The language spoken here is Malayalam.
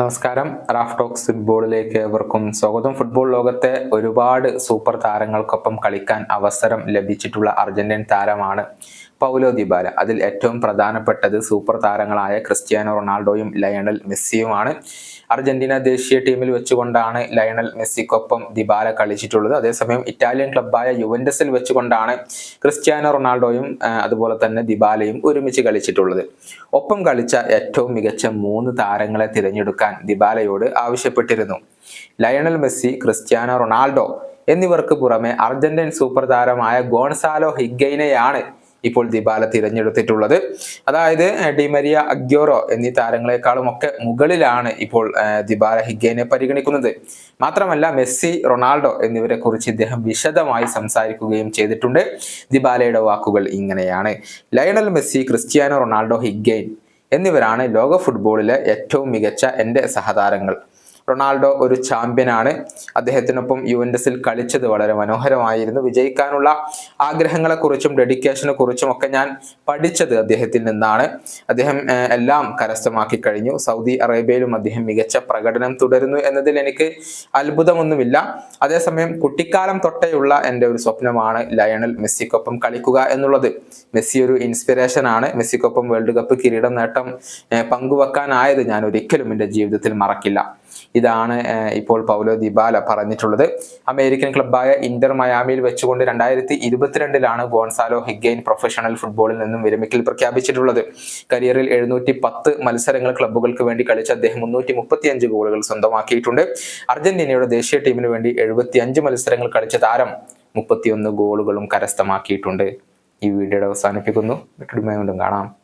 നമസ്കാരം. റാഫ് ടോക്സ് ഫുട്ബോളിലേക്ക് ഏവർക്കും സ്വാഗതം. ഫുട്ബോൾ ലോകത്തെ ഒരുപാട് സൂപ്പർ താരങ്ങൾക്കൊപ്പം കളിക്കാൻ അവസരം ലഭിച്ചിട്ടുള്ള അർജന്റീൻ താരമാണ് പൗലോ ദിബാല അതിൽ ഏറ്റവും പ്രധാനപ്പെട്ടത് സൂപ്പർ താരങ്ങളായ ക്രിസ്ത്യാനോ റൊണാൾഡോയും ലയണൽ മെസ്സിയുമാണ്. അർജന്റീന ദേശീയ ടീമിൽ വെച്ചുകൊണ്ടാണ് ലയണൽ മെസ്സിക്കൊപ്പം ദിബാല കളിച്ചിട്ടുള്ളത്. അതേസമയം ഇറ്റാലിയൻ ക്ലബ്ബായ യുവൻഡസിൽ വെച്ചുകൊണ്ടാണ് ക്രിസ്ത്യാനോ റൊണാൾഡോയും അതുപോലെ തന്നെ ദിബാലയും ഒരുമിച്ച് കളിച്ചിട്ടുള്ളത്. ഒപ്പം കളിച്ച ഏറ്റവും മികച്ച മൂന്ന് താരങ്ങളെ തിരഞ്ഞെടുക്കാൻ ദിബാലയോട് ആവശ്യപ്പെട്ടിരുന്നു. ലയണൽ മെസ്സി ക്രിസ്ത്യാനോ റൊണാൾഡോ എന്നിവർക്ക് പുറമെ അർജന്റീൻ സൂപ്പർ താരമായ ഗോൺസാലോ ഹിഗൈനെയാണ് ഇപ്പോൾ ദിബാല തിരഞ്ഞെടുത്തിട്ടുള്ളത്. അതായത് ഡിമരിയ അഗ്യോറോ എന്നീ താരങ്ങളെക്കാളും ഒക്കെ മുകളിലാണ് ഇപ്പോൾ ദിബാല ഹിഗേനെ പരിഗണിക്കുന്നത്. മാത്രമല്ല മെസ്സി റൊണാൾഡോ എന്നിവരെ കുറിച്ച് ഇദ്ദേഹം വിശദമായി സംസാരിക്കുകയും ചെയ്തിട്ടുണ്ട്. ദിബാലയുടെ വാക്കുകൾ ഇങ്ങനെയാണ്. Lionel Messi Cristiano Ronaldo Higuain എന്നിവരാണ് ലോക ഫുട്ബോളിലെ ഏറ്റവും മികച്ച എന്റെ സഹതാരങ്ങൾ. റൊണാൾഡോ ഒരു ചാമ്പ്യനാണ്. അദ്ദേഹത്തിനൊപ്പം യുവൻഡസിൽ കളിച്ചത് വളരെ മനോഹരമായിരുന്നു. വിജയിക്കാനുള്ള ആഗ്രഹങ്ങളെക്കുറിച്ചും ഡെഡിക്കേഷനെ കുറിച്ചും ഒക്കെ ഞാൻ പഠിച്ചത് അദ്ദേഹത്തിൽ നിന്നാണ്. അദ്ദേഹം എല്ലാം കരസ്ഥമാക്കി കഴിഞ്ഞു. സൗദി അറേബ്യയിലും അദ്ദേഹം മികച്ച പ്രകടനം തുടരുന്നു എന്നതിൽ എനിക്ക് അത്ഭുതമൊന്നുമില്ല. അതേസമയം കുട്ടിക്കാലം തൊട്ടേയുള്ള എന്റെ ഒരു സ്വപ്നമാണ് ലയണൽ മെസ്സിക്കൊപ്പം കളിക്കുക എന്നുള്ളത്. മെസ്സി ഒരു ഇൻസ്പിറേഷൻ ആണ് മെസ്സിക്കൊപ്പം വേൾഡ് കപ്പ് കിരീടം നേട്ടം പങ്കുവെക്കാനായത് ഞാൻ ഒരിക്കലും എന്റെ ജീവിതത്തിൽ മറക്കില്ല. ഇതാണ് ഇപ്പോൾ പൗലോ ദിബാല പറഞ്ഞിട്ടുള്ളത്. അമേരിക്കൻ ക്ലബ്ബായ ഇന്റർ മയാമിയിൽ വെച്ചുകൊണ്ട് രണ്ടായിരത്തി ഇരുപത്തിരണ്ടിലാണ് ഗോൺസാലോ ഹിഗൈൻ പ്രൊഫഷണൽ ഫുട്ബോളിൽ നിന്നും വിരമിക്കൽ പ്രഖ്യാപിച്ചിട്ടുള്ളത്. കരിയറിൽ എഴുന്നൂറ്റി പത്ത് മത്സരങ്ങൾ ക്ലബ്ബുകൾക്ക് വേണ്ടി കളിച്ച അദ്ദേഹം മുന്നൂറ്റി മുപ്പത്തിയഞ്ച് ഗോളുകൾ സ്വന്തമാക്കിയിട്ടുണ്ട്. അർജന്റീനയുടെ ദേശീയ ടീമിന് വേണ്ടി എഴുപത്തി അഞ്ച് മത്സരങ്ങൾ കളിച്ച താരം മുപ്പത്തിയൊന്ന് ഗോളുകളും കരസ്ഥമാക്കിയിട്ടുണ്ട്. ഈ വീഡിയോയുടെ അവസാനിപ്പിക്കുന്നു. വീണ്ടും കാണാം.